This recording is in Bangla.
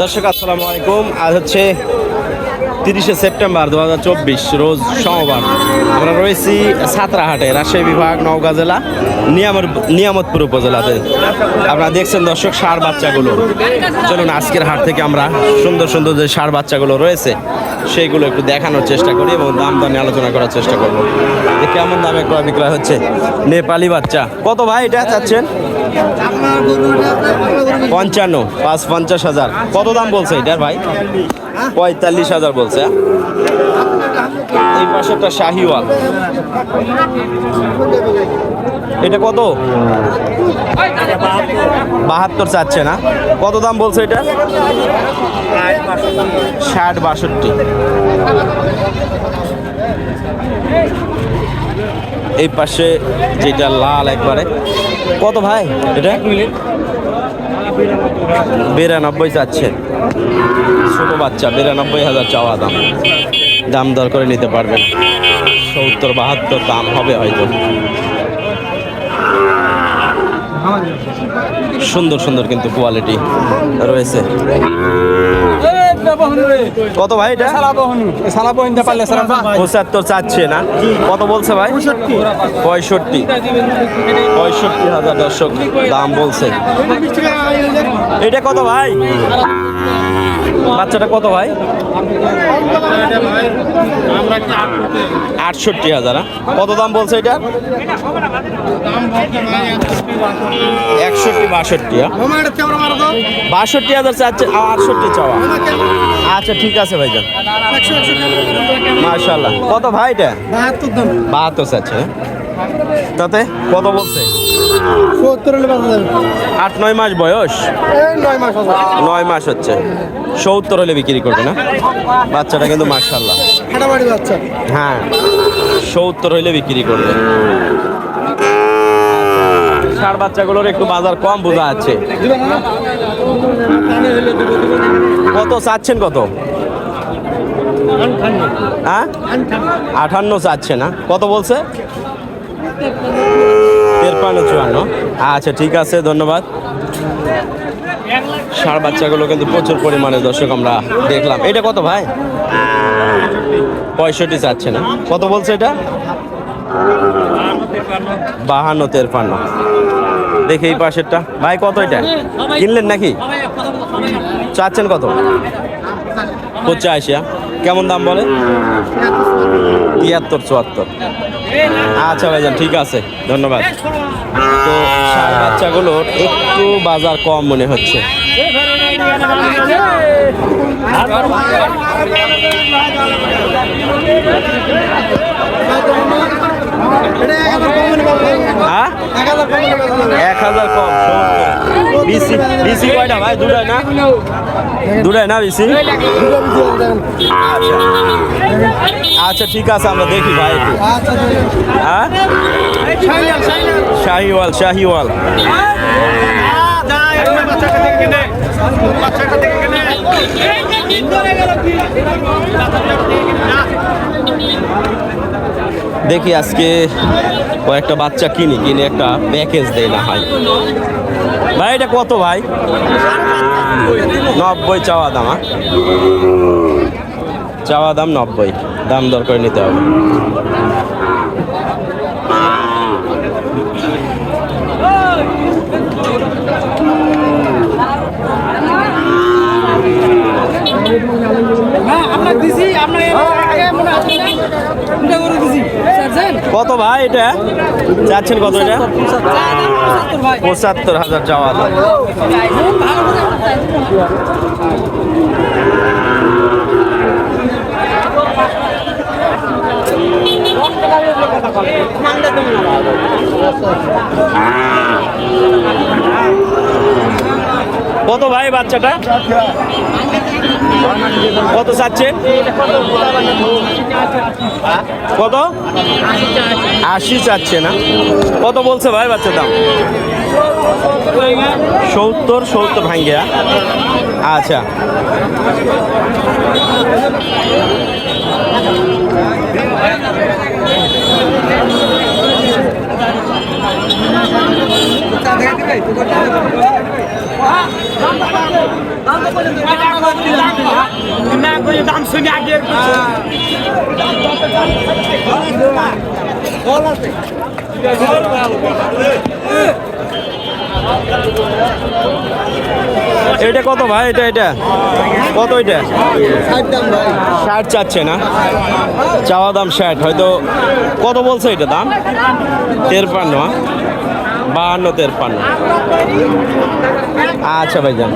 দর্শক, আসসালামু আলাইকুম। আজ হচ্ছে তিরিশে সেপ্টেম্বর দু হাজার চব্বিশ, রোজ সোমবার। আমরা রয়েছি সাতরাহাটে, রাজশাহী বিভাগ, নওগাঁ জেলা। নিয়ামত নিয়ামতপুর উপজেলাতে। আপনারা দেখছেন দর্শক, সার বাচ্চাগুলো। চলুন, আজকের হাট থেকে আমরা সুন্দর সুন্দর যে সার বাচ্চাগুলো রয়েছে, সেইগুলো একটু দেখানোর চেষ্টা করি এবং দাম দাম নিয়ে আলোচনা করার চেষ্টা করব। যে কেমন দামে ক্রয় বিক্রয় হচ্ছে? নেপালি বাচ্চা। কত ভাই এটা চাচ্ছেন? পঞ্চান্ন, পাঁচ পঞ্চাশ হাজার। কত দাম বলছে এটার ভাই? পঁয়তাল্লিশ হাজার বলছে হ্যাঁ? এই পাশে একটা শাহিওয়াল। এটা কত? বাহাত্তর চাচ্ছে না। কত দাম বলছে এটা? ষাট বাষট্টি। এই পাশে যেটা লাল একবারে। কত ভাই এটা? বিরানব্বই চাচ্ছে। ছোট বাচ্চা, বিরানব্বই হাজার চাওয়া দাম। দাম দর করে নিতে পারবেন। সত্তর, বাহাত্তর দাম হবে হয়তো। সুন্দর সুন্দর কিন্তু কোয়ালিটি রয়েছে। কত ভাই এটা? পঁচাত্তর চাচ্ছে না? কত বলছে ভাই? পঁয়ষট্টি। পঁয়ষট্টি হাজার দর্শক দাম বলছে। এটা কত ভাই? বাচ্চাটা কত ভাই? আটষট্টি হাজার হ্যাঁ? কত দাম বলছে এটা? একষট্টি বাষট্টি হ্যাঁ? বাষট্টি হাজার চাচ্ছে আটষট্টি চাওয়া। আচ্ছা ঠিক আছে ভাই ভাইজান। মার্শাল্লাহ কত ভাই এটা? বাহাত্তর চাচ্ছে হ্যাঁ? তাতে কত বলছে? আট নয় মাস বয়স? নয় মাস হচ্ছে। সত্তর হলে বিক্রি করবে না? বাচ্চাটা কিন্তু মার্শাল্লাহ হ্যাঁ সত্তর হইলে বিক্রি করবে। ষাড় বাচ্চাগুলোর একটু বাজার কম বোঝা যাচ্ছে। কত চাচ্ছেন কত? হ্যাঁ? আঠান্ন চাচ্ছে না। কত বলছে? তেরপান্ন চুয়ান্ন। আচ্ছা ঠিক আছে ধন্যবাদ। ষাড় বাচ্চাগুলো কিন্তু প্রচুর পরিমাণে দর্শক আমরা দেখলাম। এটা কত ভাই? পঁয়ষট্টি চাচ্ছে না। কত বলছে এটা? বাহান্ন, তেরপান্ন। দেখি এই পাশেরটা। ভাই, কত এটা? কিনলেন নাকি? চাচ্ছেন কত? পঁচাশি? কেমন দাম বলে? তিয়াত্তর, চুয়াত্তর। আচ্ছা ভাইজান, ঠিক আছে। ধন্যবাদ। তো ষাঁড় বাচ্চাগুলোর একটু বাজার কম মনে হচ্ছে। হ্যাঁ? এক হাজার কম বিসি বিসি কয়টা ভাই? দুটাই না? দুটাই না বিসি? আচ্ছা। আচ্ছা ঠিক আছে আমরা দেখি ভাই হ্যাঁ? শাহিওয়াল শাহিওয়াল। দেখি আজকে কয়েকটা বাচ্চা কিনি, কিনে একটা প্যাকেজ দেয় না হয় ভাই, এটা কত ভাই? নব্বই চাওয়া দাম? চাওয়া দাম নব্বই। দাম দর করে নিতে হবে আমরা দিছি আমরা এর আগে মনে আছে না এটা করে দিছি স্যার কত ভাই এটা? চাচ্ছেন কত এটা? পঁচাত্তর হাজার করে কত ভাই বাচ্চাটা? কত চাচ্ছেন কত? আশি চাচ্ছে না। কত বলছে ভাই বাচ্চার দাম? সত্তর সত্তর ভাঙ্গিয়া। আচ্ছা। এটা কত ভাই? এটা এটা। কত এটা? ষাট চাচ্ছে না? চাওয়া দাম ষাট। হয়তো কত বলছে এটা দাম? তেরপান্ন হ্যাঁ? বাহান্ন তেরপান্ন আচ্ছা ভাই যান